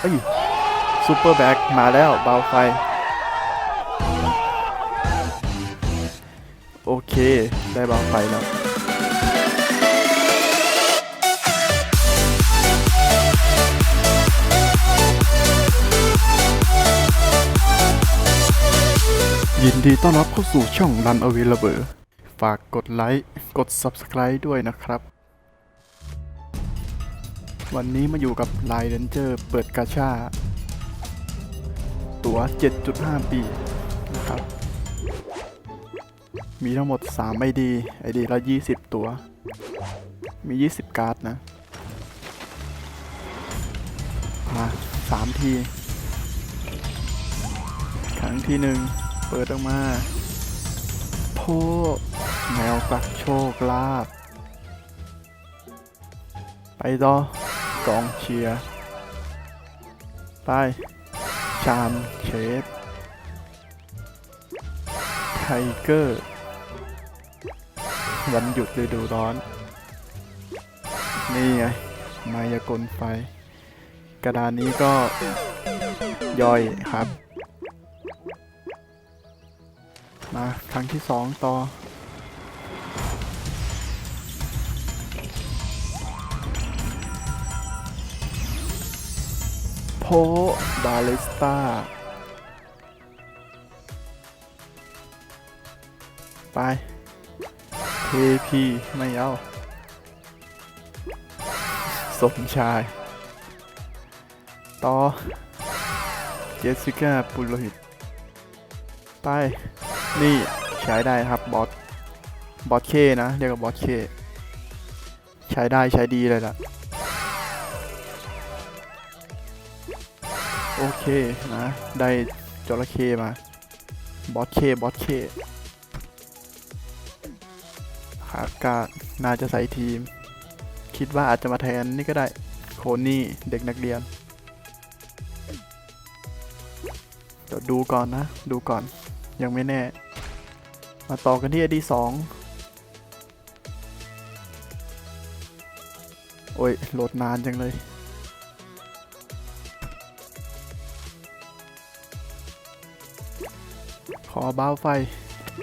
เอ้ยซูเปอร์แบ็กมาแล้วเบาไฟ โอเค ได้เบาไฟแล้วยินดีต้อนรับเข้าสู่ช่อง Run a w a y l a b l e ฝากกดไลค์ กด Subscribe ด้วยนะครับ วันนี้มาอยู่กับ l i เ e นเจอร์เปิดกาชา ตั๋ว 7.5 ปีนะครับ มีทั้งหมด 3 ID ID ละ 20 ตั๋ว มี 20 การ์ดนะ มา 3 ที ครั้งที่หนึ่งเปิดออกมาโพแมวกลักโชคลาภไปต่อ กองเชียร์ไปชานเชสไทเกอร์วันหยุดฤดูร้อน นี่ไง มายากลไฟ กระดานนี้ก็ย่อยครับ มาครั้งที่สองต่อ โพบาลิสตาไปเทพีไม่เอา สมชาย ต่อ เจสสิก้าปุโรหิต ไป นี่ใช้ได้ครับ บอส บอสเคนะ เรียกว่าบอสเค ใช้ได้ใช้ดีเลยล่ะ โอเคนะ ได้จระเข้มา บอสเค บอสเคขากาดน่าจะใส่ทีม คิดว่าอาจจะมาแทนนี่ก็ได้ โคนี่เด็กนักเรียน เดี๋ยวดูก่อนนะ ดูก่อน ยังไม่แน่ มาต่อกันที่ ID สองโอ้ยโหลดนานจังเลย อบ้าวไฟ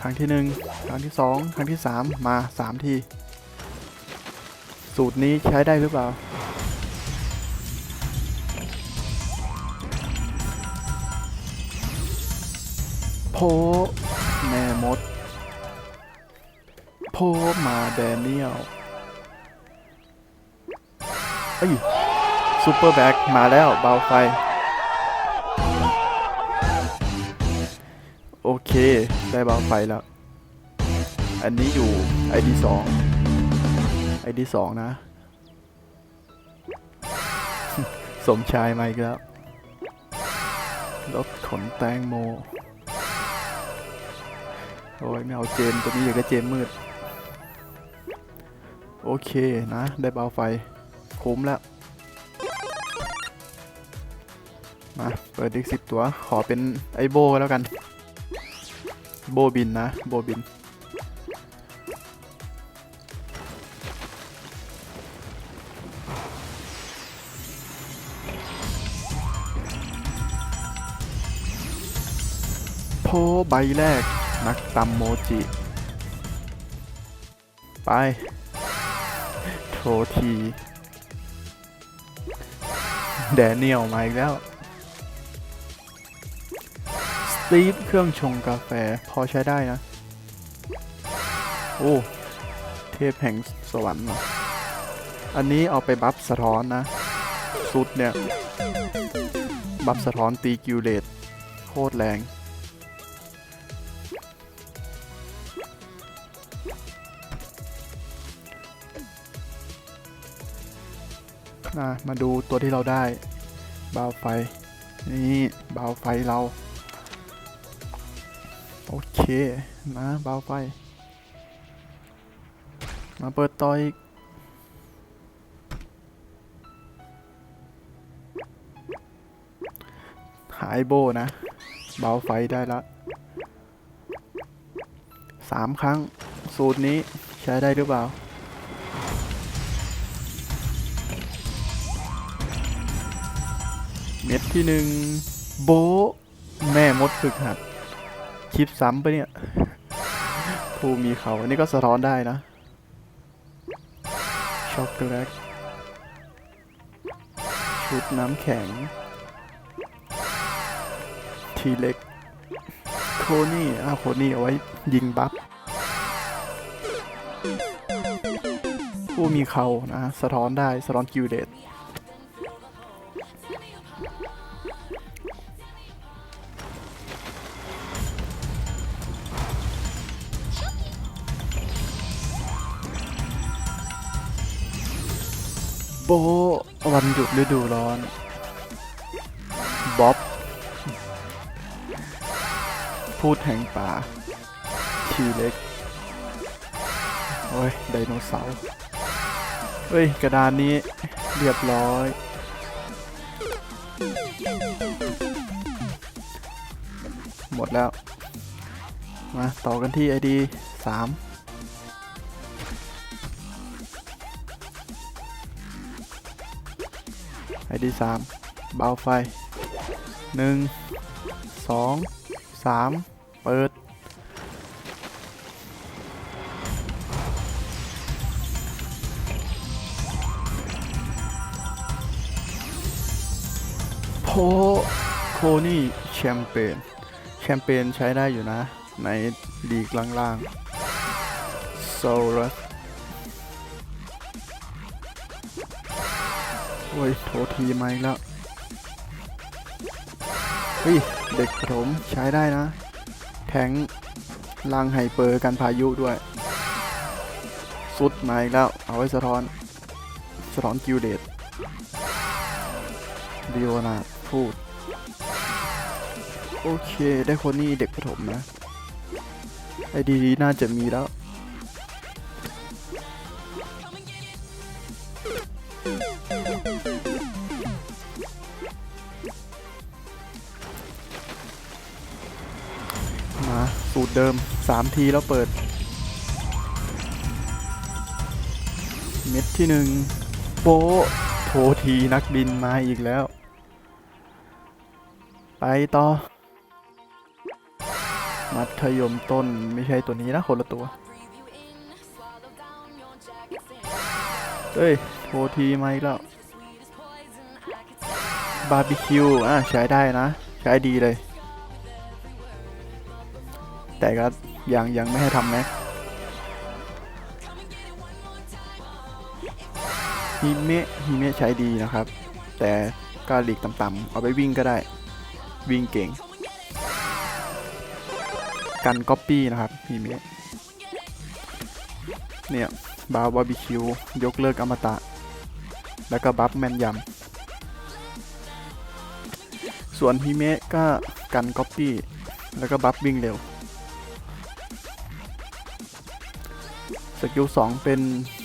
ครั้งที่หนึ่งครั้งที่สองครั้งที่สามมาสามที สูตรนี้ใช้ได้หรือเปล่า โพแม่มด โพมาแดเนียลเอ้ยซูเปอร์แบ็กมาแล้วเบาไฟ เค ได้เบาไฟแล้ว อันนี้อยู่ ID 2 ID 2นะ สมชายมาอีกแล้วรถขนแตงโม โอ้ยไม่เอาเจมตัวนี้อยากได้เจมมืด โอเคนะ ได้เบาไฟ คุ้มแล้ว มา เปิดอีกสิบตัว ขอเป็นไอโบก็แล้วกัน โบบินนะ โบบิน โพใบแรก นักตำโมจิ ไป โทที แดเนียลมาอีกแล้ว ตีฟเครื่องชงกาแฟพอใช้ได้นะ โอ้ เทพแห่งสวรรค์อันนี้เอาไปบัฟสะท้อนนะ สุดเนี่ย บัฟสะท้อนตีกิวเลตโคตรแรงมามาดูตัวที่เราได้บาวไฟ นี่บาวไฟเรา อเคนะบาไฟมาเปิดต่ออีกหายโบนะ เบาไฟได้ละสามครั้ง สูตรนี้ใช้ได้หรือเปล่าเม็ดที่หนึ่งโบแม่มดฝึกหัด คลิปซ้ำไปเนี่ยผู้มีเขาอันนี้ก็สะท้อนได้นะ ช็อกโกแลต ชุดน้ำแข็ง ทีเล็ก โคนี่อ้าวโคนี่เอาไว้ยิงบัฟผู้มีเขานะ สะท้อนได้ สะท้อนกิลเดต โบวันหยุดฤดูร้อนบ๊อบพูดแห่งป่า ทีเล็ก โอ้ย ไดโนเสาร์เฮ้ย กระดานนี้เรียบร้อย หมดแล้ว มา ต่อกันที่ ID สาม ไอดีสามเบาไฟหนึ่งสองสามเปิด โพโคนี่แชมเปญ แชมเปญใช้ได้อยู่นะ ในลีกล่างๆโซลัส โอ้ยโททีมาอีกแล้วเฮ้ยเด็กประถมใช้ได้นะ แทงลังไฮเปอร์กันพายุด้วย สุดมาอีกแล้ว เอาไว้สะท้อน สะท้อนกิลเดตดิโอนาพูด โอเค ได้คนนี้เด็กประถมนะ ไอดีน่าจะมีแล้ว มา สูตรเดิม 3 ทีแล้วเปิด เม็ดที่หนึ่งโปโททีนักบินมาอีกแล้ว ไปต่อ มัธยมต้นไม่ใช่ตัวนี้นะคนละตัวเฮ้ย โททีมาอีกแล้ว บาร์บีคิวอะใช้ได้นะ ใช้ดีเลย แต่ก็ยังยังไม่ให้ทำแม็ฮิเมะฮิเมะใช้ดีนะครับ แต่ก็หลีกต่ำๆเอาไปวิ่งก็ได้ วิ่งเก่ง กันก๊อปปี้นะครับฮิเมะเนี่ยบาวบาร์บีคิวยกเลิกอมตะ แล้วก็บัฟแมนยำ ส่วนฮิเมะก็กันก๊อปปี้แล้วก็บัฟวิ่งเร็ว สกิลสองเป็น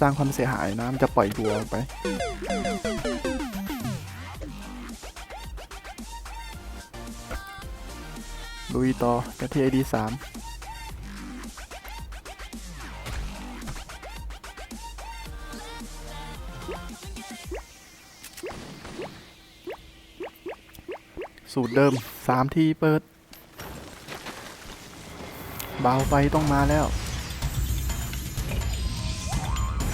สร้างความเสียหายนะมันจะปล่อยตัวไป ลุยต่อกระที่ไอดีสาม สูตรเดิมสามทีเปิดเบาไฟต้องมาแล้ว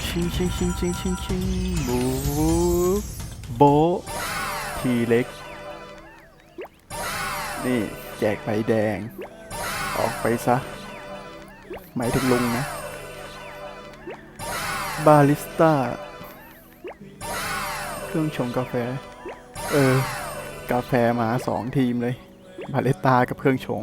ชิงชิงชิงชิงชิงชิงบูโบทีเล็ก นี่แจกใบแดง ออกไปซะ หมายถึงลุงนะ บาริสต้า เครื่องชงกาแฟ เออ กาแฟมาสองทีมเลยบาริสต้ากับเครื่องชง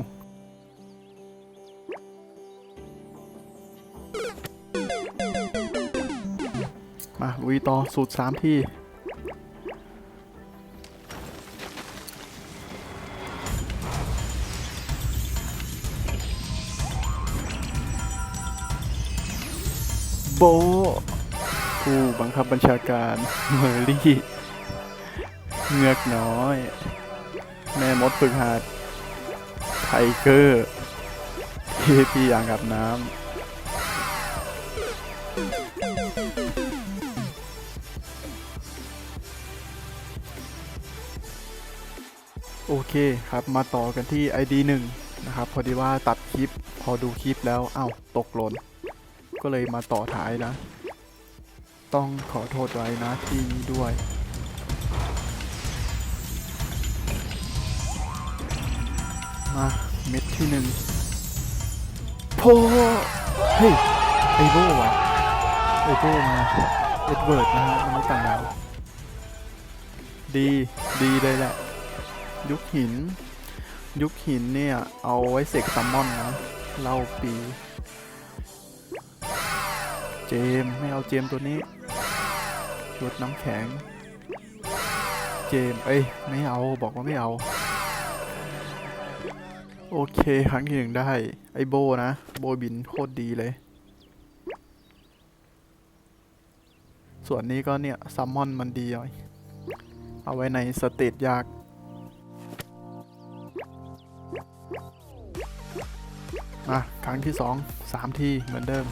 มาลุยต่อสูตรสามที่ โบผู้บังคับบัญชาการเมอร์รี่ เงือกน้อย แม่มดฝึกหัดไทเกอร์ที่พี่อ่างอาบน้ำ โอเคครับมาต่อกันที่ ID 1นะครับ พอดีว่าตัดคลิป พอดูคลิปแล้วเอ้าตกหล่น ก็เลยมาต่อท้ายนะ ต้องขอโทษไว้นะที่นี้ด้วย มาเม็ดที่หนึ่งโพเฮ้ยไอโบว่ะไอโบมาเอ็ดเวิร์ดนะฮะมันไม่ต่างดาวดีดีเลยแหละ ยุคหิน ยุคหินเนี่ย เอาไว้เสกซัมมอนนะเล่าปี เจมไม่เอาเจมตัวนี้ชุดน้ำแข็ง เจมเอ้ย ไม่เอาบอกว่าไม่เอา โอเค ครั้งที่หนึ่งได้ ไอโบนะ โบบินโคตรดีเลย ส่วนนี้ก็เนี่ย ซัมมอนมันดีหน่อย เอาไว้ในสเตจยากมาครั้งที่สองสามทีเหมือนเดิม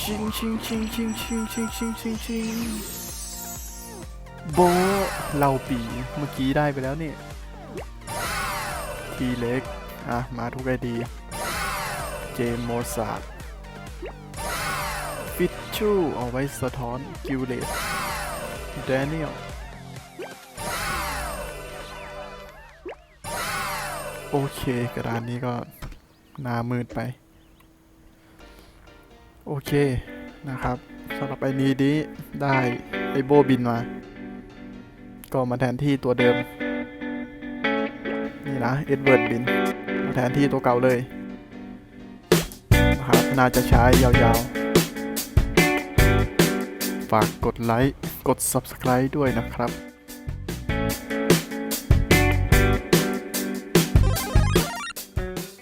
ชิงชิงชิงชิงชิงชิงชิงชิงชิง โบเราปีเมื่อกี้ได้ไปแล้วนี่ทีเล็ก อะ มาทุกไอดี เจมโมซาร์ฟิชชูเอาไว้สะท้อน กิลเลตแดเนียลโอเค กระดานนี้ก็หนามืดไป โอเคนะครับสำหรับไอ้นี้ดีได้ไอโบบินมา ก็มาแทนที่ตัวเดิม นี่นะเอ็ดเวิร์ดบินมาแทนที่ตัวเก่าเลยนะครับน่าจะใช้ยาวๆ ฝากกดไลค์ กด Subscribe ด้วยนะครับ